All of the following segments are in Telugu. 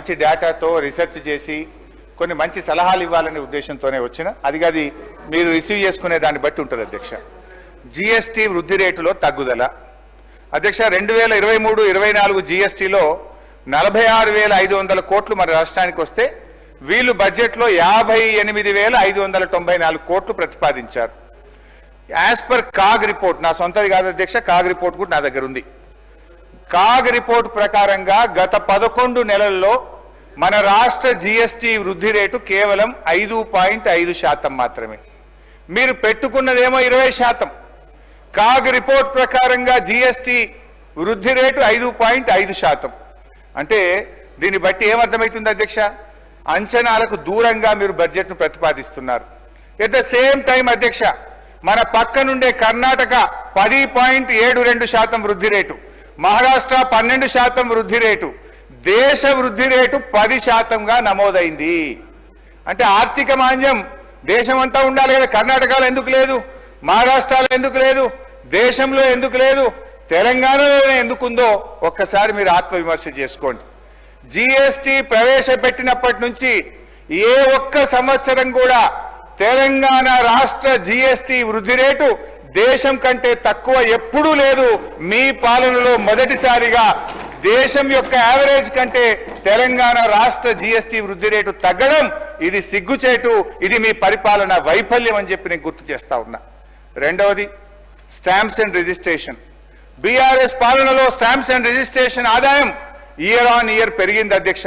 మంచి డేటాతో రీసెర్చ్ చేసి కొన్ని మంచి సలహాలు ఇవ్వాలనే ఉద్దేశంతోనే వచ్చిన. అది అది మీరు రిసీవ్ చేసుకునే దాన్ని బట్టి ఉంటుంది అధ్యక్ష. జిఎస్టీ వృద్ధి రేటులో తగ్గుదల. అధ్యక్ష రెండు వేల ఇరవై మూడు ఇరవై నాలుగు జిఎస్టీలో నలభై ఆరు వేల ఐదు వందల కోట్లు మన రాష్ట్రానికి వస్తే వీళ్ళు బడ్జెట్లో యాభై ఎనిమిది వేల ఐదు వందల తొంభై నాలుగు కోట్లు ప్రతిపాదించారు. యాజ్ పర్ కాగ్ రిపోర్ట్ నా సొంతది కాదు అధ్యక్ష కాగ్ రిపోర్ట్ కూడా నా దగ్గర ఉంది. కాగ్ రిపోర్ట్ ప్రకారంగా గత పదకొండు నెలల్లో మన రాష్ట్ర జిఎస్టి వృద్ధి రేటు కేవలం ఐదు పాయింట్ ఐదు శాతం మాత్రమే. మీరు పెట్టుకున్నదేమో ఇరవై శాతం. కాగ్ రిపోర్ట్ ప్రకారంగా జిఎస్టి వృద్ధి రేటు ఐదు పాయింట్ ఐదు శాతం. అంటే దీన్ని బట్టి ఏమర్థమవుతుంది అధ్యక్ష? అంచనాలకు దూరంగా మీరు బడ్జెట్ను ప్రతిపాదిస్తున్నారు. ఎట్ ద సేమ్ టైం అధ్యక్ష మన పక్కనుండే కర్ణాటక పది పాయింట్ ఏడు రెండు శాతం వృద్ధి రేటు. మహారాష్ట్ర పన్నెండు శాతం వృద్ధి రేటు. దేశ వృద్ధి రేటు పది శాతంగా నమోదైంది. అంటే ఆర్థిక మాంద్యం దేశం అంతా ఉండాలి కదా కర్ణాటకలో ఎందుకు లేదు మహారాష్ట్రలో ఎందుకు లేదు దేశంలో ఎందుకు లేదు తెలంగాణలోనే ఎందుకుందో ఒక్కసారి మీరు ఆత్మవిమర్శ చేసుకోండి. జిఎస్టి ప్రవేశపెట్టినప్పటి నుంచి ఏ ఒక్క సంవత్సరం కూడా తెలంగాణ రాష్ట్ర జిఎస్టి వృద్ధి రేటు దేశం కంటే తక్కువ ఎప్పుడూ లేదు. మీ పాలనలో మొదటిసారిగా దేశం యొక్క యావరేజ్ కంటే తెలంగాణ రాష్ట్ర జీఎస్టీ వృద్ధి రేటు తగ్గడం ఇది సిగ్గుచేటు ఇది మీ పరిపాలన వైఫల్యం అని చెప్పి నేను గుర్తు చేస్తా ఉన్నా. రెండవది స్టాంప్స్ అండ్ రిజిస్ట్రేషన్ బీఆర్ఎస్ పాలనలో స్టాంప్స్ అండ్ రిజిస్ట్రేషన్ ఆదాయం ఇయర్ ఆన్ ఇయర్ పెరిగింది అధ్యక్ష.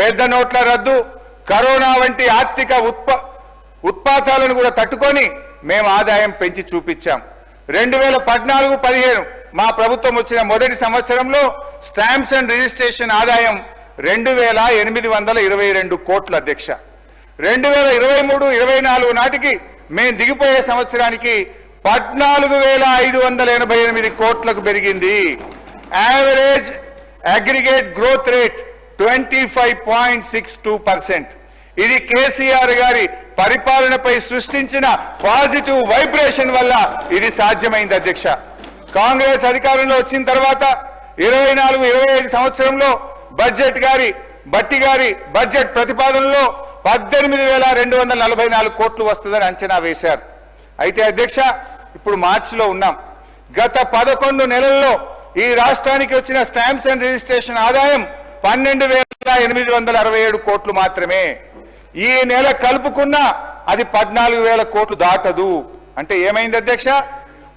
పెద్ద నోట్ల రద్దు కరోనా వంటి ఆర్థిక ఉత్ప ఉత్పాతాలను కూడా తట్టుకొని మేము ఆదాయం పెంచి చూపించాం. రెండు వేల పద్నాలుగు పదిహేను మా ప్రభుత్వం వచ్చిన మొదటి సంవత్సరంలో స్టాంప్స్ అండ్ రిజిస్ట్రేషన్ ఆదాయం రెండు వేల ఎనిమిది వందల ఇరవై రెండు కోట్ల అధ్యక్ష. రెండు వేల ఇరవై మూడు ఇరవై నాలుగు నాటికి మేము దిగిపోయే సంవత్సరానికి పద్నాలుగు వేల ఐదు వందల ఎనభై ఎనిమిది కోట్లకు పెరిగింది. Average aggregate growth rate twenty five point six two percent ఇది కేసీఆర్ గారి పరిపాలనపై సృష్టించిన పాజిటివ్ వైబ్రేషన్ వల్ల ఇది సాధ్యమైంది అధ్యక్ష. కాంగ్రెస్ అధికారంలో వచ్చిన తర్వాత ఇరవై నాలుగు ఇరవై ఐదు సంవత్సరంలో బడ్జెట్ గారి బట్టి గారి బడ్జెట్ ప్రతిపాదనలో పద్దెనిమిది వేల రెండు వందల నలభై నాలుగు కోట్లు వస్తుందని అంచనా వేశారు. అయితే అధ్యక్ష ఇప్పుడు మార్చిలో ఉన్నాం. గత పదకొండు నెలల్లో ఈ రాష్ట్రానికి వచ్చిన స్టాంప్స్ అండ్ రిజిస్ట్రేషన్ ఆదాయం పన్నెండు వేల ఎనిమిది వందల అరవై ఏడు కోట్లు మాత్రమే. ఈ నెల కలుపుకున్నా అది పద్నాలుగు వేల కోట్లు దాటదు. అంటే ఏమైంది అధ్యక్ష?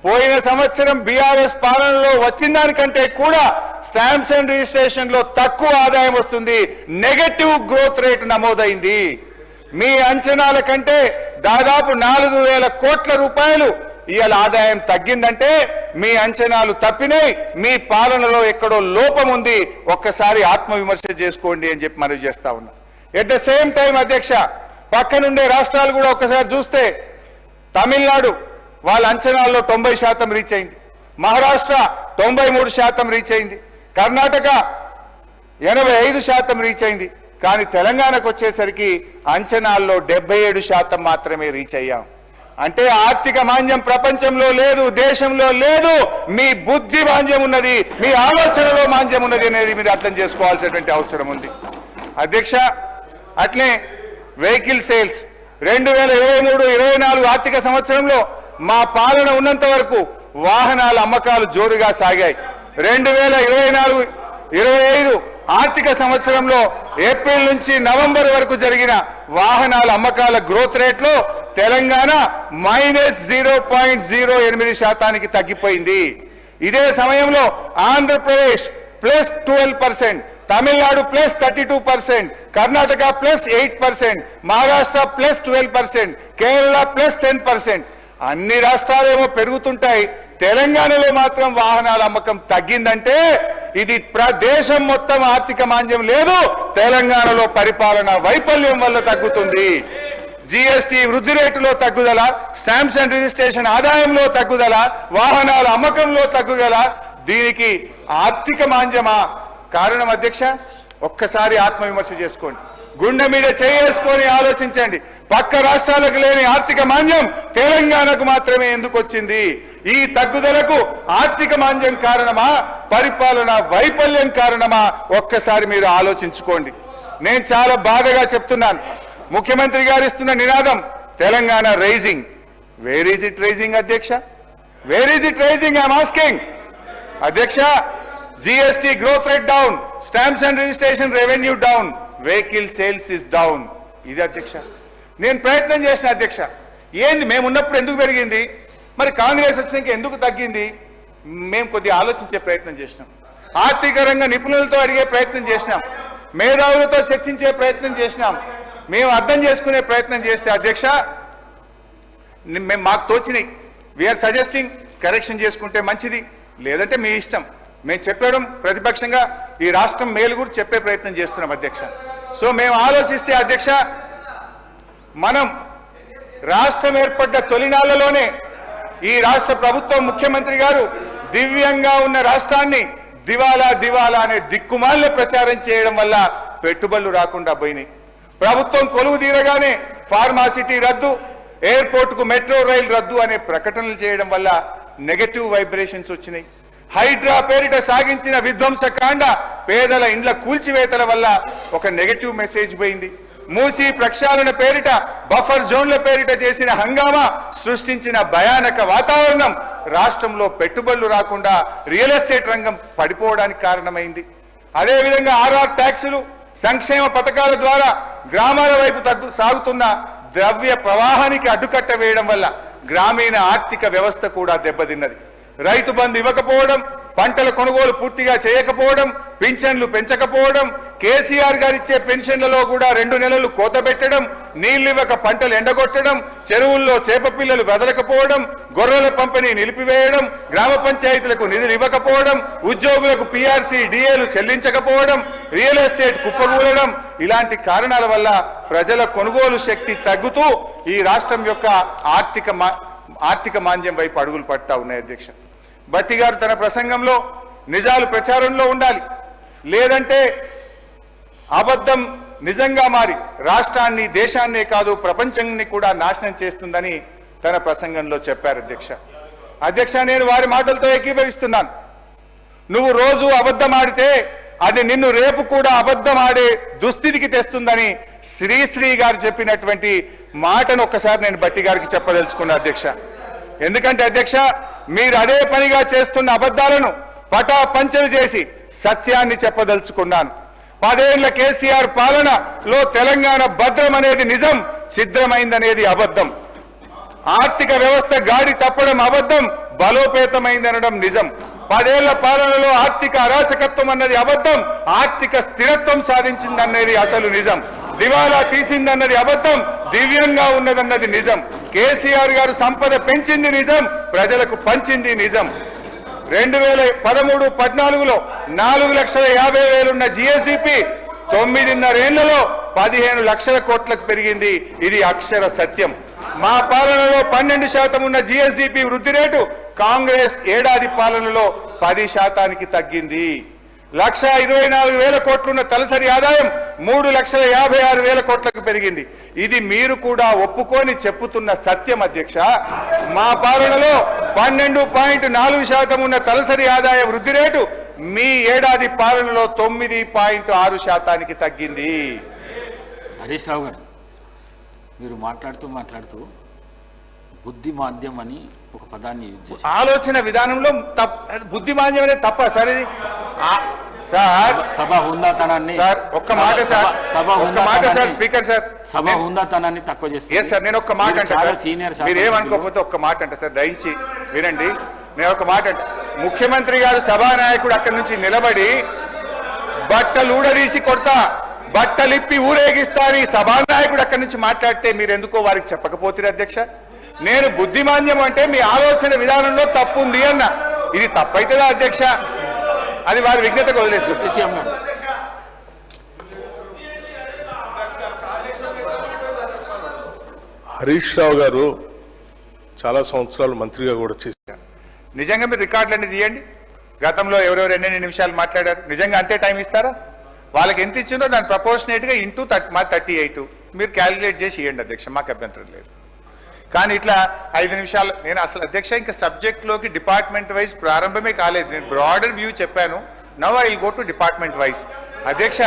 పోయిన సంవత్సరం బీఆర్ఎస్ పాలనలో వచ్చిన దానికంటే కూడా స్టాంప్స్ అండ్ రిజిస్ట్రేషన్లో తక్కువ ఆదాయం వస్తుంది. నెగటివ్ గ్రోత్ రేట్ నమోదైంది. మీ అంచనాల కంటే దాదాపు నాలుగు వేల కోట్ల రూపాయలు ఇవాళ ఆదాయం తగ్గిందంటే మీ అంచనాలు తప్పినాయి. మీ పాలనలో ఎక్కడో లోపం ఉంది. ఒక్కసారి ఆత్మవిమర్శ చేసుకోండి అని చెప్పి మనవి చేస్తా ఉన్నా. ఎట్ ద సేమ్ టైం అధ్యక్ష పక్కనుండే రాష్ట్రాలు కూడా ఒక్కసారి చూస్తే తమిళనాడు వాళ్ళ అంచనాల్లో తొంభై శాతం రీచ్ అయింది. మహారాష్ట్ర తొంభై మూడు శాతం రీచ్ అయింది. కర్ణాటక ఎనభై ఐదు శాతం రీచ్ అయింది. కానీ తెలంగాణకు వచ్చేసరికి అంచనాల్లో డెబ్బై ఏడు శాతం మాత్రమే రీచ్ అయ్యాం. అంటే ఆర్థిక మాంద్యం ప్రపంచంలో లేదు దేశంలో లేదు మీ బుద్ధి మాంద్యం ఉన్నది మీ ఆలోచనలో మాంద్యం ఉన్నది అనేది మీరు అర్థం చేసుకోవాల్సినటువంటి అవసరం ఉంది. అధ్యక్ష అట్లే వెహికల్ సేల్స్ రెండు వేల ఇరవై మూడు ఇరవై నాలుగు ఆర్థిక సంవత్సరంలో మా పాలన ఉన్నంత వరకు వాహనాల అమ్మకాలు జోరుగా సాగాయి. రెండు వేల ఇరవై నాలుగు ఇరవై ఐదు ఆర్థిక సంవత్సరంలో ఏప్రిల్ నుంచి నవంబర్ వరకు జరిగిన వాహనాల అమ్మకాల గ్రోత్ రేట్లో Telangana minus zero point zero ఎనిమిది శాతానికి తగ్గిపోయింది. ఇదే సమయంలో Andhra Pradesh plus twelve percent Tamil Nadu plus thirty two percent Karnataka plus eight percent Maharashtra plus twelve percent Kerala plus ten percent అన్ని రాష్ట్రాలేమో పెరుగుతుంటాయి. తెలంగాణలో మాత్రం వాహనాల అమ్మకం తగ్గిందంటే ఇది ప్రదేశం మొత్తం ఆర్థిక మాంద్యం లేదు. తెలంగాణలో పరిపాలన వైఫల్యం వల్ల తగ్గుతుంది. జిఎస్టి వృద్ధి రేటులో తగ్గుదల స్టాంప్స్ అండ్ రిజిస్ట్రేషన్ ఆదాయంలో తగ్గుదల వాహనాల అమ్మకంలో తగ్గుదల దీనికి ఆర్థిక మాంద్యమా కారణం అధ్యక్ష? ఒక్కసారి ఆత్మవిమర్శ చేసుకోండి. గుండె మీద చేసుకొని ఆలోచించండి. పక్క రాష్ట్రాలకు లేని ఆర్థిక మాంద్యం తెలంగాణకు మాత్రమే ఎందుకు వచ్చింది? ఈ తగ్గుదలకు ఆర్థిక మాంద్యం కారణమా? పరిపాలన వైఫల్యం కారణమా? ఒక్కసారి మీరు ఆలోచించుకోండి. నేను చాలా బాధగా చెప్తున్నాను. ముఖ్యమంత్రి గారు ఇస్తున్న నినాదం Telangana rising. Where is it rising అధ్యక్ష? Where is it rising? I'm asking అధ్యక్ష GST growth rate down stamps and registration revenue down vehicle sales is down ఇది అధ్యక్ష. నేను ప్రయత్నం చేసిన అధ్యక్ష. ఏంది మేము ఉన్నప్పుడు ఎందుకు పెరిగింది? మరి కాంగ్రెస్ వచ్చినాక ఎందుకు తగ్గింది? మేము కొద్దిగా ఆలోచించే ప్రయత్నం చేసినాం. ఆర్థిక రంగ నిపుణులతో అడిగే ప్రయత్నం చేసినాం. మేధావులతో చర్చించే ప్రయత్నం చేసినాం. మేము అర్థం చేసుకునే ప్రయత్నం చేస్తే అధ్యక్ష మేము మాకు తోచినాయి వీఆర్ సజెస్టింగ్ కరెక్షన్ చేసుకుంటే మంచిది. లేదంటే మీ ఇష్టం. మేము చెప్పడం ప్రతిపక్షంగా ఈ రాష్ట్రం మేలు గురించి చెప్పే ప్రయత్నం చేస్తున్నాం అధ్యక్ష. సో మేము ఆలోచిస్తే అధ్యక్ష మనం రాష్ట్రం ఏర్పడ్డ తొలినాళ్ళలోనే ఈ రాష్ట్ర ప్రభుత్వం ముఖ్యమంత్రి గారు దివ్యంగా ఉన్న రాష్ట్రాన్ని దివాలా దివాలా అనే దిక్కుమాలిన ప్రచారం చేయడం వల్ల పెట్టుబడులు రాకుండా పోయినాయి. ప్రభుత్వం కొలువు తీరగానే ఫార్మాసిటీ రద్దు ఎయిర్పోర్ట్కు మెట్రో రైలు రద్దు అనే ప్రకటనలు చేయడం వల్ల నెగటివ్ వైబ్రేషన్స్ వచ్చినాయి. హైడ్రా పేరిట సాగించిన విధ్వంసకాండ పేదల ఇండ్ల కూల్చివేతల వల్ల ఒక నెగటివ్ మెసేజ్ పోయింది. మూసి ప్రక్షాళన పేరిట బఫర్ జోన్ల పేరిట చేసిన హంగామా సృష్టించిన భయానక వాతావరణం రాష్ట్రంలో పెట్టుబడులు రాకుండా రియల్ ఎస్టేట్ రంగం పడిపోవడానికి కారణమైంది. అదేవిధంగా ఆర్ఆర్ ట్యాక్సులు సంక్షేమ పథకాల ద్వారా గ్రామాల వైపు తగ్గు సాగుతున్న ద్రవ్య ప్రవాహానికి అడ్డుకట్ట వేయడం వల్ల గ్రామీణ ఆర్థిక వ్యవస్థ కూడా దెబ్బతిన్నది. రైతు బంధు ఇవ్వకపోవడం పంటల కొనుగోలు పూర్తిగా చేయకపోవడం పింఛన్లు పెంచకపోవడం కేసీఆర్ గారు ఇచ్చే పెన్షన్లలో కూడా రెండు నెలలు కోత పెట్టడం నీళ్ళు ఇవ్వక పంటలు ఎండగొట్టడం చెరువుల్లో చేప పిల్లలు వదలకపోవడం గొర్రెల పంపిణీ నిలిపివేయడం గ్రామ పంచాయతీలకు నిధులు ఇవ్వకపోవడం ఉద్యోగులకు పీఆర్సీ డిఏలు చెల్లించకపోవడం రియల్ ఎస్టేట్ కుప్పకూలడం ఇలాంటి కారణాల వల్ల ప్రజల కొనుగోలు శక్తి తగ్గుతూ ఈ రాష్ట్రం యొక్క ఆర్థిక మా- ఆర్థిక మాంద్యం వైపు అడుగులు పడతా ఉన్నాయి అధ్యక్ష. బట్టి గారు తన ప్రసంగంలో నిజాలు ప్రచారంలో ఉండాలి. లేదంటే అబద్ధం నిజంగా మారి రాష్ట్రాన్ని దేశాన్నే కాదు ప్రపంచాన్ని కూడా నాశనం చేస్తుందని తన ప్రసంగంలో చెప్పారు అధ్యక్ష. అధ్యక్ష నేను వారి మాటలతో ఏకీభవిస్తున్నాను. నువ్వు రోజు అబద్ధం ఆడితే అది నిన్ను రేపు కూడా అబద్ధం ఆడే దుస్థితికి తెస్తుందని శ్రీశ్రీ గారు చెప్పినటువంటి మాటను ఒక్కసారి నేను బట్టి గారికి చెప్పదలుచుకున్నా అధ్యక్ష. ఎందుకంటే అధ్యక్ష మీరు అదే పనిగా చేస్తున్న అబద్ధాలను పటాపంచలు చేసి సత్యాన్ని చెప్పదలుచుకున్నాను. పదేళ్ళ కేసీఆర్ పాలనలో తెలంగాణ భద్రం అనేది నిజం ఛిద్రమైందనేది అబద్ధం. ఆర్థిక వ్యవస్థ గాడి తప్పడం అబద్ధం బలోపేతమైందనడం నిజం. పదేళ్ళ పాలనలో ఆర్థిక అరాచకత్వం అన్నది అబద్ధం ఆర్థిక స్థిరత్వం సాధించిందన్నది అసలు నిజం. దివాలా తీసిందన్నది అబద్ధం దివ్యంగా ఉన్నదన్నది నిజం. కేసీఆర్ గారు సంపద పెంచింది నిజం ప్రజలకు పంచింది నిజం. రెండు వేల పదమూడు పద్నాలుగులో నాలుగు లక్షల యాభై వేలున్న జిఎస్డిపి తొమ్మిదిన్నరేళ్ళలో పదిహేను లక్షల కోట్లకు పెరిగింది. ఇది అక్షర సత్యం. మా పాలనలో పన్నెండు శాతం ఉన్న జిఎస్డిపి వృద్ధి రేటు కాంగ్రెస్ ఏడాది పాలనలో పది శాతానికి తగ్గింది. లక్ష ఇరవై నాలుగు వేల కోట్లున్న తలసరి ఆదాయం మూడు లక్షల యాభై ఆరు వేల కోట్లకు పెరిగింది. ఇది మీరు కూడా ఒప్పుకొని చెప్పుతున్న సత్యం అధ్యక్ష. మా పాలనలో పన్నెండు పాయింట్ నాలుగు శాతం ఉన్న తలసరి ఆదాయ వృద్ధి రేటు మీ ఏడాది పాలనలో తొమ్మిది పాయింట్ ఆరు శాతానికి తగ్గింది. హరీష్ రావు గారు మీరు మాట్లాడుతూ మాట్లాడుతూ బుద్ధి మాధ్యం అని ఒక పదాన్ని ఆలోచన విధానంలో తప్ బుద్ధిమాన్యం అనేది తప్ప సార్ సార్ సభ హుందాతనాన్ని సార్ ఒక్క మాట సార్ సభ- సభ ఒక్క మాట సార్ స్పీకర్ సార్. సభ హుందాతనాన్ని తక్కువ చేస్తుంది. ఎస్ సార్ నేను ఒక్క మాట అంటే సార్. సీనియర్ మీరు ఏమనుకోకపోతే ఒక్క మాట అంటే సార్ దయించి వినండి. నేను ఒక మాట అంటే. ముఖ్యమంత్రి గారు సభానాయకుడు అక్కడి నుంచి నిలబడి బట్టలు ఊడదీసి కొడతా బట్టలిప్పి ఊరేగిస్తా అని సభానాయకుడు అక్కడి నుంచి మాట్లాడితే మీరు ఎందుకో వారికి చెప్పకపోతే అధ్యక్ష? నేను బుద్ధిమాన్యం అంటే మీ ఆలోచన విధానంలో తప్పు ఉంది అన్న. ఇది తప్పైతుందా అధ్యక్ష? అది వారి విజ్ఞతకు వదిలేస్తుంది. సీఎం గారు హరీష్ రావు గారు చాలా సంవత్సరాలు మంత్రిగా కూడా చేశారు. నిజంగా మీరు రికార్డులన్నీ తీయండి. గతంలో ఎవరెవరు ఎన్నెన్ని నిమిషాలు మాట్లాడారు? నిజంగా అంతే టైం ఇస్తారా? వాళ్ళకి ఎంత ఇచ్చిందో దాని ప్రపోర్షనేట్గా ఇంటూ మా థర్టీ ఎయిట్ మీరు క్యాలిక్యులేట్ చేసి ఇవ్వండి అధ్యక్ష మాకు అభ్యంతరం లేదు. కానీ ఇట్లా ఐదు నిమిషాలు నేను అసలు అధ్యక్ష ఇంకా సబ్జెక్ట్లోకి డిపార్ట్మెంట్ వైజ్ ప్రారంభమే కాలేదు. నేను బ్రాడర్ వ్యూ చెప్పాను. Now I go to department wise అధ్యక్ష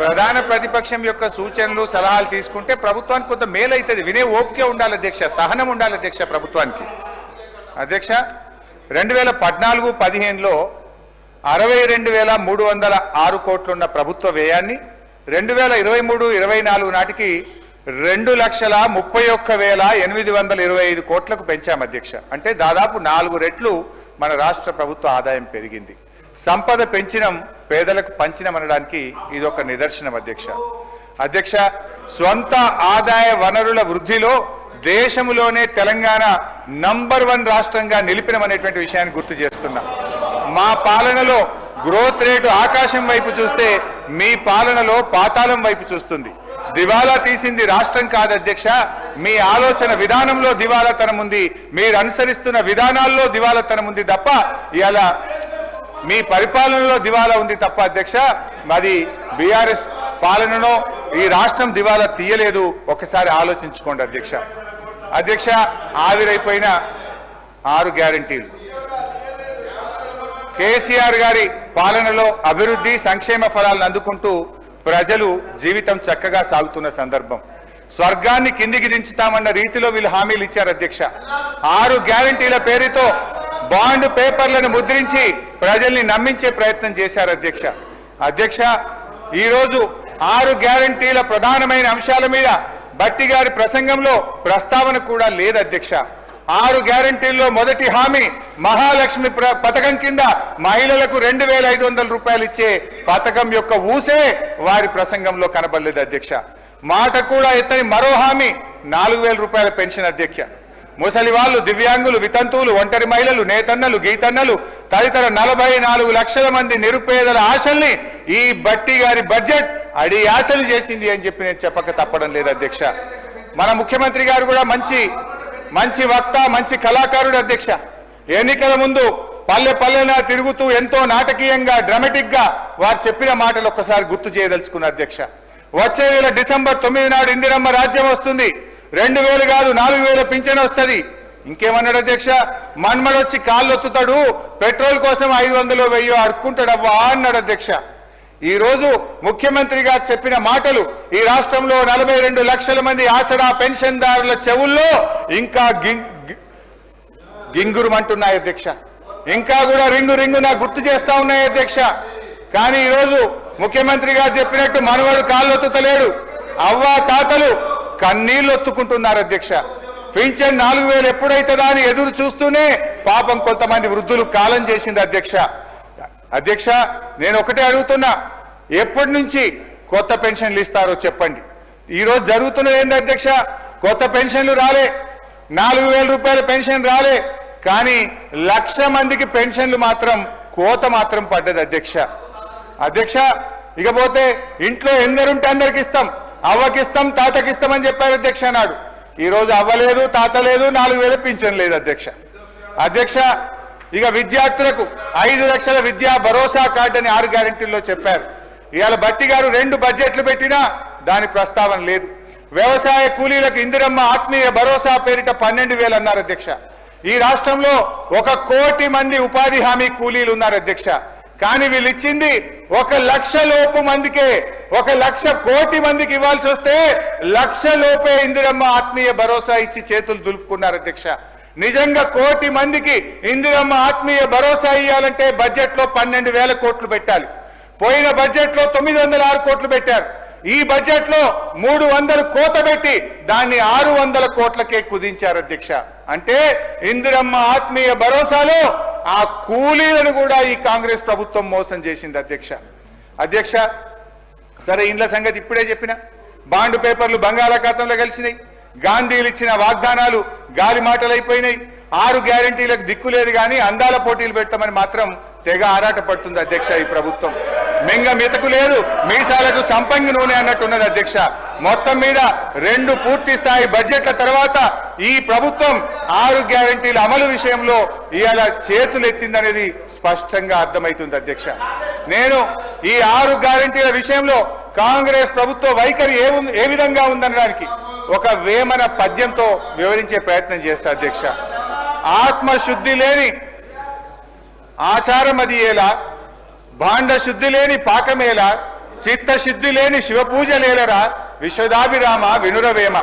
ప్రధాన ప్రతిపక్షం యొక్క సూచనలు సలహాలు తీసుకుంటే ప్రభుత్వానికి కొంత మేలు అవుతుంది. వినే ఓపిక ఉండాలి అధ్యక్ష సహనం ఉండాలి అధ్యక్ష ప్రభుత్వానికి. అధ్యక్ష రెండు వేల పద్నాలుగు పదిహేనులో అరవై రెండు వేల మూడు వందల ఆరు కోట్లున్న ప్రభుత్వ వ్యయాన్ని రెండు వేల ఇరవై మూడు ఇరవై నాలుగు నాటికి రెండు లక్షల ముప్పై ఒక్క వేల ఎనిమిది వందల ఇరవై ఐదు కోట్లకు పెంచాం అధ్యక్ష. అంటే దాదాపు నాలుగు రెట్లు మన రాష్ట్ర ప్రభుత్వ ఆదాయం పెరిగింది. సంపద పెంచినం పేదలకు పంచినం అనడానికి ఇది ఒక నిదర్శనం అధ్యక్ష. అధ్యక్ష స్వంత ఆదాయ వనరుల వృద్ధిలో దేశంలోనే తెలంగాణ నంబర్ వన్ రాష్ట్రంగా నిలిపినమనేటువంటి విషయాన్ని గుర్తు చేస్తున్నా. మా పాలనలో గ్రోత్ రేటు ఆకాశం వైపు చూస్తే మీ పాలనలో పాతాళం వైపు చూస్తుంది. దివాలా తీసింది రాష్ట్రం కాదు అధ్యక్ష. మీ ఆలోచన విధానంలో దివాలాతనం ఉంది. మీరు అనుసరిస్తున్న విధానాల్లో దివాలాతనం ఉంది తప్ప ఇలా మీ పరిపాలనలో దివాలా ఉంది తప్ప అధ్యక్ష. మరి బీఆర్ఎస్ పాలనలో ఈ రాష్ట్రం దివాలా తీయలేదు. ఒకసారి ఆలోచించుకోండి అధ్యక్ష. అధ్యక్ష ఆవిరైపోయిన ఆరు గ్యారంటీలు. కేసీఆర్ గారి పాలనలో అభివృద్ధి సంక్షేమ ఫలాలను అందుకుంటూ ప్రజలు జీవితం చక్కగా సాగుతున్న సందర్భం. స్వర్గాన్ని కిందికి దించుతామన్న రీతిలో వీళ్ళు హామీలు ఇచ్చారు అధ్యక్ష. ఆరు గ్యారంటీల పేరుతో బాండ్ పేపర్లను ముద్రించి ప్రజల్ని నమ్మించే ప్రయత్నం చేశారు అధ్యక్ష. అధ్యక్ష ఈరోజు ఆరు గ్యారంటీల ప్రధానమైన అంశాల మీద బట్టి గారి ప్రసంగంలో ప్రస్తావన కూడా లేదు అధ్యక్ష. ఆరు గ్యారంటీల్లో మొదటి హామీ మహాలక్ష్మి పథకం కింద మహిళలకు రెండు వేల ఐదు వందల రూపాయలు ఇచ్చే పథకం యొక్క ఊసే వారి ప్రసంగంలో కనబడలేదు అధ్యక్ష. మాట కూడా ఎత్తని మరో హామీ నాలుగు వేల రూపాయల పెన్షన్ అధ్యక్ష. ముసలి వాళ్ళు దివ్యాంగులు వితంతువులు ఒంటరి మహిళలు నేతన్నలు గీతన్నలు తదితర నలభై నాలుగు లక్షల మంది నిరుపేదల ఆశల్ని ఈ బట్టి గారి బడ్జెట్ అడి ఆశలు చేసింది అని చెప్పి నేను చెప్పక తప్పడం లేదు అధ్యక్ష. మన ముఖ్యమంత్రి గారు కూడా మంచి మంచి వక్త మంచి కళాకారుడు అధ్యక్ష. ఎన్నికల ముందు పల్లె పల్లెన తిరుగుతూ ఎంతో నాటకీయంగా డ్రామాటిక్గా వారు చెప్పిన మాటలు ఒక్కసారి గుర్తు చేయదలుచుకున్న అధ్యక్ష. వచ్చే నెల డిసెంబర్ తొమ్మిది నాడు ఇందిరమ్మ రాజ్యం వస్తుంది. రెండు వేలు కాదు నాలుగు వేల పింఛన్ వస్తుంది. ఇంకేమన్నాడు అధ్యక్ష? మన్మడొచ్చి కాళ్ళు ఒత్తుతాడు పెట్రోల్ కోసం ఐదు వందలు వెయ్యో అడుక్కుంటాడవ్వా అన్నాడు అధ్యక్ష. ఈరోజు ముఖ్యమంత్రిగా ముఖ్యమంత్రి గారు చెప్పిన మాటలు ఈ రాష్ట్రంలో నలభై రెండు లక్షల మంది ఆసరా పెన్షన్దారుల చెవుల్లో ఇంకా గిం- గింగురుమంటున్నాయి అధ్యక్ష. ఇంకా కూడా రింగు రింగున గుర్తు చేస్తా ఉన్నాయి అధ్యక్ష. కానీ ఈరోజు ముఖ్యమంత్రి గారు చెప్పినట్టు మనవాడు కాళ్ళు ఒత్తుతలేడు అవ్వ తాతలు కన్నీళ్ళొత్తుకుంటున్నారు అధ్యక్ష. పింఛన్ నాలుగు వేలు ఎప్పుడైతుందా అని ఎదురు చూస్తూనే పాపం కొంతమంది వృద్ధులు కాలం చేసింది అధ్యక్ష. అధ్యక్ష నేను ఒకటే అడుగుతున్నా. ఎప్పటి నుంచి కొత్త పెన్షన్లు ఇస్తారో చెప్పండి. ఈరోజు జరుగుతున్నది ఏంటి అధ్యక్ష? కొత్త పెన్షన్లు రాలే. నాలుగు వేల రూపాయల పెన్షన్ రాలే. కానీ లక్ష మందికి పెన్షన్లు మాత్రం కోత మాత్రం పడ్డది అధ్యక్ష. అధ్యక్ష ఇకపోతే ఇంట్లో ఎందరుంటే అందరికి ఇస్తాం. అవ్వకిస్తాం తాతకిస్తాం అని చెప్పారు అధ్యక్ష నాడు. ఈరోజు అవ్వలేదు తాత లేదు నాలుగు వేల పింఛన్ లేదు అధ్యక్ష. అధ్యక్ష ఇక విద్యార్థులకు ఐదు లక్షల విద్యా భరోసా కార్డు అని ఆరు గ్యారంటీల్లో చెప్పారు. ఇవాళ బట్టి గారు రెండు బడ్జెట్లు పెట్టినా దాని ప్రస్తావన లేదు. వ్యవసాయ కూలీలకు ఇందిరమ్మ ఆత్మీయ భరోసా పేరిట పన్నెండు వేలు అన్నారు అధ్యక్ష. ఈ రాష్ట్రంలో ఒక కోటి మంది ఉపాధి హామీ కూలీలు ఉన్నారు అధ్యక్ష. కానీ వీళ్ళు ఇచ్చింది ఒక లక్ష లోపు మందికే ఒక లక్ష కోటి మందికి ఇవ్వాల్సి వస్తే లక్ష లోపే ఇందిరమ్మ ఆత్మీయ భరోసా ఇచ్చి చేతులు దులుపుకున్నారు అధ్యక్ష. నిజంగా కోటి మందికి ఇందిరమ్మ ఆత్మీయ భరోసా ఇవ్వాలంటే బడ్జెట్లో పన్నెండు వేల కోట్లు పెట్టాలి. పోయిన బడ్జెట్లో తొమ్మిది వందల ఆరు కోట్లు పెట్టారు. ఈ బడ్జెట్లో మూడు వందలు కోత పెట్టి దాన్ని ఆరు వందల కోట్లకే కుదించారు అధ్యక్ష. అంటే ఇందిరమ్మ ఆత్మీయ భరోసాలో ఆ కూలీలను కూడా ఈ కాంగ్రెస్ ప్రభుత్వం మోసం చేసింది అధ్యక్ష. అధ్యక్ష సరే ఇండ్ల సంగతి ఇప్పుడే చెప్పిన. బాండ్ పేపర్లు బంగాళాఖాతంలో కలిసినాయి. గాంధీలు ఇచ్చిన వాగ్దానాలు గాలి మాటలైపోయినాయి. ఆరు గ్యారంటీలకు దిక్కు లేదు కానీ అందాల పోటీలు పెడతామని మాత్రం తెగ ఆరాట పడుతుంది అధ్యక్ష ఈ ప్రభుత్వం. మింగ మితకు లేదు మీసాలకు సంపంగి నూనె అన్నట్టున్నది అధ్యక్ష. మొత్తం మీద రెండు పూర్తి స్థాయి బడ్జెట్ల తర్వాత ఈ ప్రభుత్వం ఆరు గ్యారంటీల అమలు విషయంలో ఇవాళ చేతులెత్తిందనేది స్పష్టంగా అర్థమవుతుంది అధ్యక్ష. నేను ఈ ఆరు గ్యారంటీల విషయంలో కాంగ్రెస్ ప్రభుత్వ వైఖరి ఏ ఏ విధంగా ఉందనడానికి ఒక వేమన పద్యంతో వివరించే ప్రయత్నం చేస్తా అధ్యక్ష. ఆత్మశుద్ధి లేని ఆచారం అది ఎలా భాండ శుద్ధి లేని పాకమేలా చిత్తశుద్ధి లేని శివపూజ లేలరా? విశ్వదాభిరామ వినురవేమ.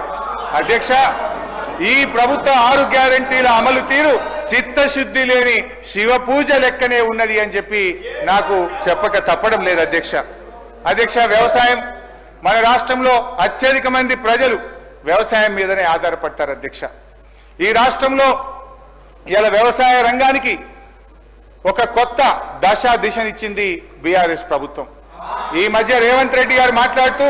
అధ్యక్ష ఈ ప్రభుత్వ ఆరు గ్యారంటీల అమలు తీరు చిత్తశుద్ధి లేని శివ పూజ లెక్కనే ఉన్నది అని చెప్పి నాకు చెప్పక తప్పడం లేదు అధ్యక్ష. అధ్యక్ష వ్యవసాయం మన రాష్ట్రంలో అత్యధిక మంది ప్రజలు వ్యవసాయం మీదనే ఆధారపడతారు అధ్యక్ష. ఈ రాష్ట్రంలో ఇలా వ్యవసాయ రంగానికి ఒక కొత్త దశ దిశనిచ్చింది బీఆర్ఎస్ ప్రభుత్వం. ఈ మధ్య రేవంత్ రెడ్డి గారు మాట్లాడుతూ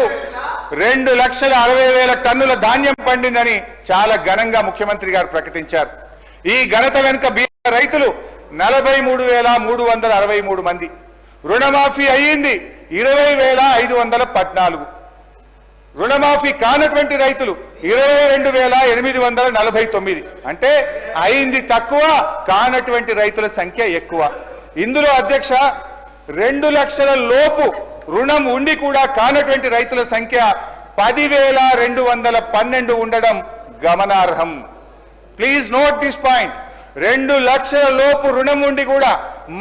రెండు లక్షల అరవై వేల టన్నుల ధాన్యం పండిందని చాలా ఘనంగా ముఖ్యమంత్రి గారు ప్రకటించారు. ఈ ఘనత వెనుక బీఆర్ రైతులు నలభై మూడు వేల మూడు వందల అరవై మూడు మంది. రుణమాఫీ అయ్యింది ఇరవై వేల ఐదు వందల పద్నాలుగు. రుణమాఫీ కానటువంటి రైతులు ఇరవై రెండు వేల ఎనిమిది వందల నలభై తొమ్మిది. అంటే అయింది తక్కువ కానటువంటి రైతుల సంఖ్య ఎక్కువ. ఇందులో అధ్యక్ష రెండు లక్షల లోపు రుణం ఉండి కూడా కానటువంటి రైతుల సంఖ్య పదివేల రెండు వందల పన్నెండు ఉండడం గమనార్హం. ప్లీజ్ నోట్ దిస్ పాయింట్ రెండు లక్షల లోపు రుణం ఉండి కూడా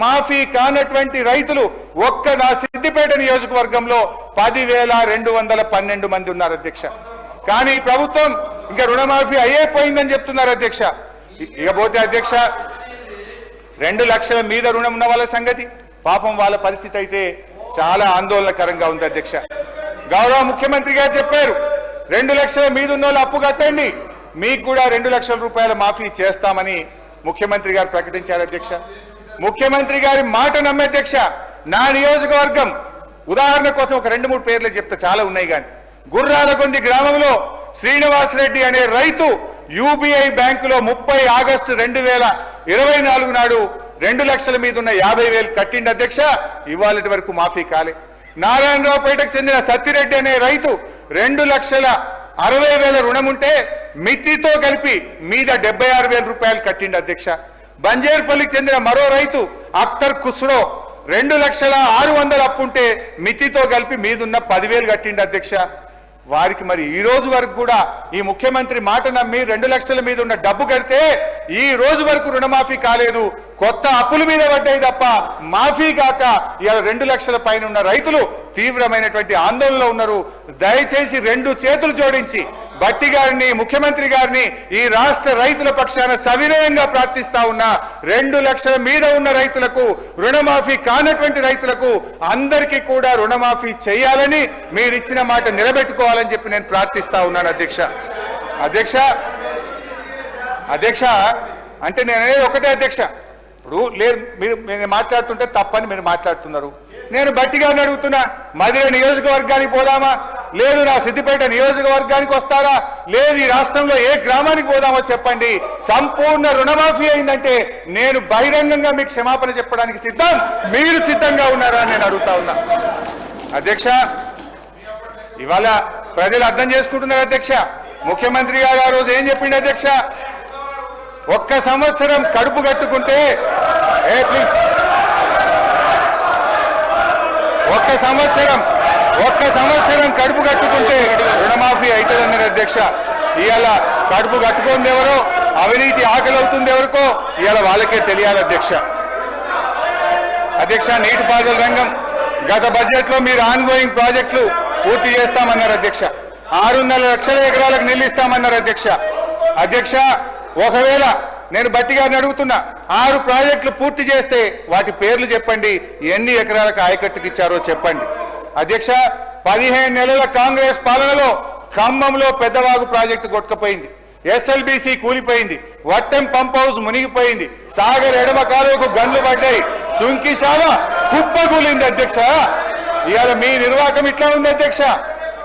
మాఫీ కానటువంటి రైతులు ఒక్క నా సిద్దిపేట నియోజకవర్గంలో పదివేల రెండు వందల పన్నెండు మంది ఉన్నారు అధ్యక్ష. కానీ ప్రభుత్వం ఇంకా రుణమాఫీ అయ్యేపోయిందని చెప్తున్నారు అధ్యక్ష. ఇకపోతే అధ్యక్ష రెండు లక్షల మీద రుణం ఉన్న వాళ్ళ సంగతి పాపం వాళ్ళ పరిస్థితి అయితే చాలా ఆందోళనకరంగా ఉంది అధ్యక్ష. గౌరవ ముఖ్యమంత్రి గారు చెప్పారు రెండు లక్షల మీద ఉన్న వాళ్ళు అప్పు కట్టండి మీకు కూడా రెండు లక్షల రూపాయల మాఫీ చేస్తామని ముఖ్యమంత్రి గారు ప్రకటించారు అధ్యక్ష. ముఖ్యమంత్రి గారి మాట నమ్మే అధ్యక్ష నా నియోజకవర్గం ఉదాహరణ కోసం ఒక రెండు మూడు పేర్లు చెప్తా చాలా ఉన్నాయి కానీ. గుర్రాలకొంది గ్రామంలో శ్రీనివాస్ రెడ్డి అనే రైతు యూబీఐ బ్యాంకులో ముప్పై ఆగస్టు రెండు వేల ఇరవై నాలుగు నాడు రెండు లక్షల మీద ఉన్న యాభై వేలు కట్టిండి అధ్యక్ష. ఇవాళటి వరకు మాఫీ కాలే. నారాయణరావుపేటకు చెందిన సత్తిరెడ్డి అనే రైతు రెండు లక్షల అరవై వేల రుణం ఉంటే మితితో కలిపి మీద డెబ్బై ఆరు వేల రూపాయలు కట్టిండి అధ్యక్ష. బంజేర్పల్లికి చెందిన మరో రైతు అఖ్తర్ ఖుస్రో రెండు లక్షల ఆరు వందల అప్పుంటే మితితో కలిపి మీదున్న పదివేలు కట్టిండి అధ్యక్ష. వారికి మరి ఈ రోజు వరకు కూడా ఈ ముఖ్యమంత్రి మాట నమ్మి రెండు లక్షల మీద ఉన్న డబ్బు కడితే ఈ రోజు వరకు రుణమాఫీ కాలేదు. కొత్త అప్పుల మీద పడ్డాయి తప్ప మాఫీ కాక ఇవాళ రెండు లక్షల పైన ఉన్న రైతులు తీవ్రమైనటువంటి ఆందోళనలో ఉన్నారు. దయచేసి రెండు చేతులు జోడించి బట్టి గారిని ముఖ్యమంత్రి గారిని ఈ రాష్ట్ర రైతుల పక్షాన సవినయంగా ప్రార్థిస్తా ఉన్నా రెండు లక్షల మీద ఉన్న రైతులకు రుణమాఫీ కానటువంటి రైతులకు అందరికీ కూడా రుణమాఫీ చేయాలని మీరు ఇచ్చిన మాట నిలబెట్టుకోవాలని చెప్పి నేను ప్రార్థిస్తా ఉన్నాను అధ్యక్ష. అధ్యక్ష అధ్యక్ష అంటే నేను ఒకటే అధ్యక్ష. ఇప్పుడు లేదు మీరు నేను మాట్లాడుతుంటే తప్పని మీరు మాట్లాడుతున్నారు. నేను బట్టి గారిని అడుగుతున్నా మధుర నియోజకవర్గానికి పోదామా? లేదు నా సిద్దిపేట నియోజకవర్గానికి వస్తారా? లేదు ఈ రాష్ట్రంలో ఏ గ్రామానికి పోదామో చెప్పండి. సంపూర్ణ రుణమాఫీ అయిందంటే నేను బహిరంగంగా మీకు క్షమాపణ చెప్పడానికి సిద్ధం. మీరు సిద్ధంగా ఉన్నారా నేను అడుగుతా ఉన్నా. అధ్యక్ష ఇవాళ ప్రజలు అర్థం చేసుకుంటున్నారు అధ్యక్ష. ముఖ్యమంత్రి గారు ఆ రోజు ఏం చెప్పిండు అధ్యక్ష? ఒక్క సంవత్సరం కడుపు కట్టుకుంటే ఏ ప్లీజ్ ఒక్క సంవత్సరం ఒక్క సంవత్సరం కడుపు కట్టుకుంటే రుణమాఫీ అవుతుందని అధ్యక్ష ఇవాళ కడుపు కట్టుకుంది ఎవరో అవినీతి ఆకలి అవుతుంది ఎవరికో ఇవాళ వాళ్ళకే తెలియాలి అధ్యక్ష. అధ్యక్ష నీటిపారుదల రంగం గత బడ్జెట్లో మీరు ఆన్గోయింగ్ ప్రాజెక్టులు పూర్తి చేస్తామన్నారు అధ్యక్ష. ఆరున్నర లక్షల ఎకరాలకు నిల్లిస్తామన్నారు అధ్యక్ష. అధ్యక్ష ఒకవేళ నేను బట్టి గారిని అడుగుతున్నా ఆరు ప్రాజెక్టులు పూర్తి చేస్తే వాటి పేర్లు చెప్పండి ఎన్ని ఎకరాలకు ఆయకట్టుకు ఇచ్చారో చెప్పండి. అధ్యక్ష పదిహేను నెలల కాంగ్రెస్ పాలనలో ఖమ్మంలో పెద్దవాగు ప్రాజెక్టు కొట్టుకుపోయింది. ఎస్ఎల్బిసి కూలిపోయింది. వట్టెం పంప్ హౌస్ మునిగిపోయింది. సాగర్ ఎడమ కాలువకు గన్లు పడ్డాయి. సుంకిశాల కుప్పకూలింది అధ్యక్ష. ఇవాళ మీ నిర్వాహకం ఇట్లా ఉంది అధ్యక్ష.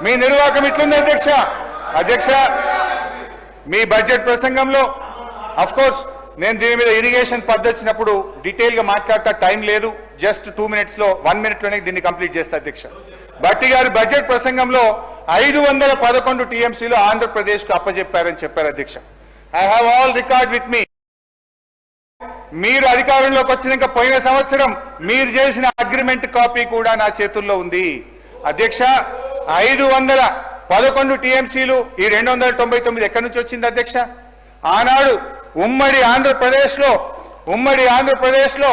మీ నిర్వాహకం ఇట్లుంది అధ్యక్ష. అధ్యక్ష మీ బడ్జెట్ ప్రసంగంలో అఫ్కోర్స్ నేను దీని మీద ఇరిగేషన్ పద్ధతినప్పుడు వచ్చినప్పుడు డీటెయిల్గా మాట్లాడతా టైం లేదు. జస్ట్ టూ మినిట్స్లో వన్ మినిట్లోనే దీన్ని కంప్లీట్ చేస్తా అధ్యక్ష. భట్టి గారు బడ్జెట్ ప్రసంగంలో ఐదు వందల పదకొండు టీఎంసీలు ఆంధ్రప్రదేశ్కు అప్పజెప్పారని చెప్పారు అధ్యక్ష. I have all record with me మీరు అధికారంలోకి వచ్చినాక పోయిన సంవత్సరం మీరు చేసిన అగ్రిమెంట్ కాపీ కూడా నా చేతుల్లో ఉంది. అధ్యక్ష ఐదు వందల పదకొండు టీఎంసీలు ఈ రెండు వందల తొంభై తొమ్మిది ఎక్కడి నుంచి వచ్చింది అధ్యక్ష? ఆనాడు ఉమ్మడి ఆంధ్రప్రదేశ్లో ఉమ్మడి ఆంధ్రప్రదేశ్లో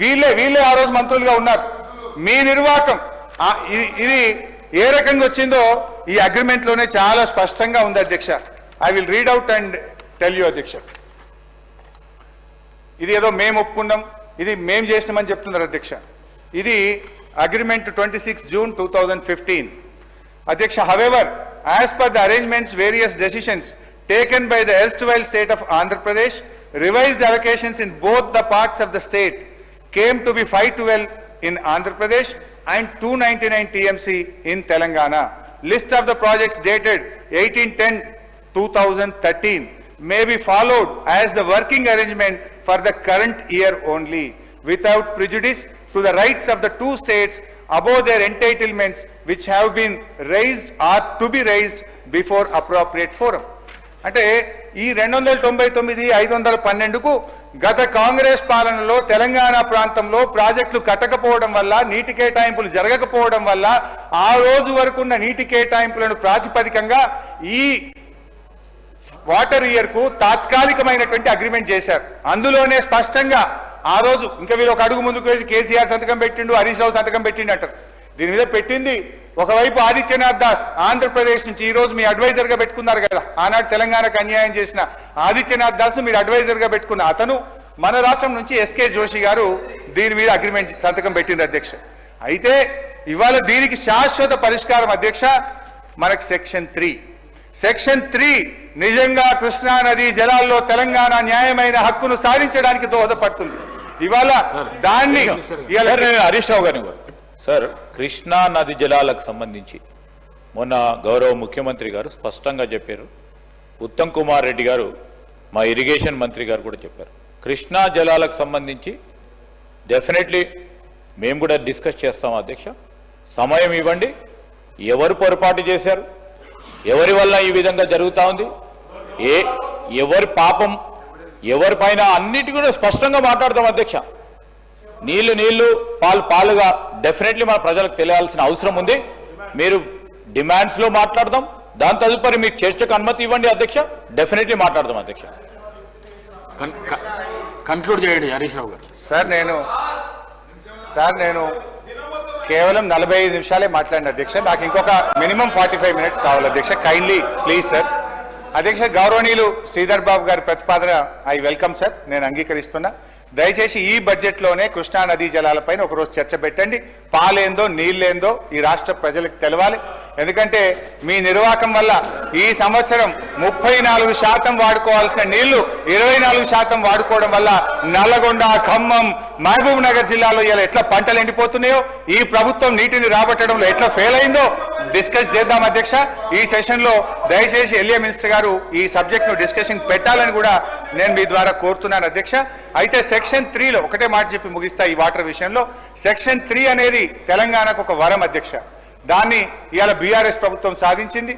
వీళ్ళే వీళ్ళే ఆ రోజు మంత్రులుగా ఉన్నారు. మీ నిర్వాహకం ఇది ఇది ఏ రకంగా వచ్చిందో ఈ అగ్రిమెంట్లోనే చాలా స్పష్టంగా ఉంది అధ్యక్ష. I will read out and tell you అధ్యక్ష. ఇది ఏదో మేము ఒప్పుకున్నాం ఇది మేము చేసినామని చెప్తున్నారు అధ్యక్ష. ఇది agreement twenty six June two thousand fifteen అధ్యక్ష however as per the arrangements various decisions taken by the erstwhile state of Andhra Pradesh revised allocations in both the parts of the state came to be 512 in Andhra Pradesh and 299 TMC in Telangana. List of the projects dated 1810-2013 may be followed as the working arrangement for the current year only without prejudice to the rights of the two states above their entitlements which have been raised or to be raised before appropriate forum. అంటే ఈ రెండు వందల తొంభై తొమ్మిది ఐదు వందల పన్నెండుకు గత కాంగ్రెస్ పాలనలో తెలంగాణ ప్రాంతంలో ప్రాజెక్టులు కట్టకపోవడం వల్ల నీటి కేటాయింపులు జరగకపోవడం వల్ల ఆ రోజు వరకున్న నీటి కేటాయింపులను ప్రాతిపదికంగా ఈ వాటర్ ఇయర్కు తాత్కాలికమైనటువంటి అగ్రిమెంట్ చేశారు. అందులోనే స్పష్టంగా ఆ రోజు ఇంకా వీళ్ళు ఒక అడుగు ముందుకు వేసి కేసీఆర్ సంతకం పెట్టిండు హరీష్ రావు సంతకం పెట్టిండు అంటారు. దీని మీద పెట్టింది ఒకవైపు ఆదిత్యనాథ్ దాస్ ఆంధ్రప్రదేశ్ నుంచి ఈ రోజు మీ అడ్వైజర్గా పెట్టుకున్నారు కదా. ఆనాడు తెలంగాణకు అన్యాయం చేసిన ఆదిత్యనాథ్ దాస్ను మీరు అడ్వైజర్గా పెట్టుకున్న అతను మన రాష్ట్రం నుంచి ఎస్కే జోషి గారు దీని మీద అగ్రిమెంట్ సంతకం పెట్టిండ్రు అధ్యక్ష. అయితే ఇవాళ దీనికి శాశ్వత పరిష్కారం అధ్యక్ష మనకు సెక్షన్ త్రీ సెక్షన్ త్రీ నిజంగా కృష్ణా నది జలాల్లో తెలంగాణ న్యాయమైన హక్కును సాధించడానికి దోహదపడుతుంది. ఇవాళ దాన్ని హరీష్ రావు గారిని కూడా. సార్ కృష్ణా నది జలాలకు సంబంధించి. మొన్న గౌరవ ముఖ్యమంత్రి గారు స్పష్టంగా చెప్పారు. ఉత్తమ్ కుమార్ రెడ్డి గారు మా ఇరిగేషన్ మంత్రి గారు కూడా చెప్పారు. కృష్ణా జలాలకు సంబంధించి డెఫినెట్లీ మేము కూడా డిస్కస్ చేస్తాం అధ్యక్ష. సమయం ఇవ్వండి. ఎవరు పొరపాటు చేశారు? ఎవరి వల్ల ఈ విధంగా జరుగుతా ఉంది? ఏ ఎవరి పాపం? ఎవరి పైన? అన్నిటి కూడా స్పష్టంగా మాట్లాడతాం అధ్యక్ష. నీళ్ళు నీళ్ళు పాలు పాలుగా డెఫినెట్లీ మన ప్రజలకు తెలియాల్సిన అవసరం ఉంది. మీరు డిమాండ్స్లో మాట్లాడదాం. దాని తదుపరి మీకు చర్చకు అనుమతి ఇవ్వండి అధ్యక్ష. డెఫినెట్లీ మాట్లాడదాం అధ్యక్ష. కన్క్లూడ్ చేయండి హరీష్ రావు గారు. సార్ నేను సార్ నేను కేవలం నలభై ఐదు నిమిషాలే మాట్లాడిన అధ్యక్ష. నాకు ఇంకొక మినిమం ఫార్టీ ఫైవ్ మినిట్స్ కావాలి అధ్యక్ష. కైండ్లీ ప్లీజ్ సార్ అధ్యక్ష గౌరవనీయులు శ్రీధర్ బాబు గారి ప్రతిపాదన ఐ వెల్కమ్ సార్ నేను అంగీకరిస్తున్నా. దయచేసి ఈ బడ్జెట్లోనే కృష్ణా నదీ జలాలపైన ఒకరోజు చర్చ పెట్టండి. పాలేందో నీళ్ళేందో ఈ రాష్ట్ర ప్రజలకు తెలవాలి. ఎందుకంటే మీ నిర్వాహకం వల్ల ఈ సంవత్సరం ముప్పై నాలుగు శాతం వాడుకోవాల్సిన నీళ్ళు ఇరవై నాలుగు శాతం వాడుకోవడం వల్ల నల్లగొండ ఖమ్మం మహబూబ్ నగర్ జిల్లాలో ఇలా ఎట్లా పంటలు ఎండిపోతున్నాయో ఈ ప్రభుత్వం నీటిని రాబట్టడంలో ఎట్లా ఫెయిల్ అయిందో డిస్కస్ చేద్దాం అధ్యక్ష. ఈ సెషన్లో దయచేసి ఎల్ఏ మినిస్టర్ గారు ఈ సబ్జెక్ట్ను డిస్కషన్ పెట్టాలని కూడా నేను మీ ద్వారా కోరుతున్నాను అధ్యక్ష. అయితే సెక్షన్ త్రీలో ఒకటే మాట చెప్పి ముగిస్తా ఈ వాటర్ విషయంలో. సెక్షన్ త్రీ అనేది తెలంగాణకు ఒక వరం అధ్యక్ష. దాన్ని ఇవాళ బీఆర్ఎస్ ప్రభుత్వం సాధించింది.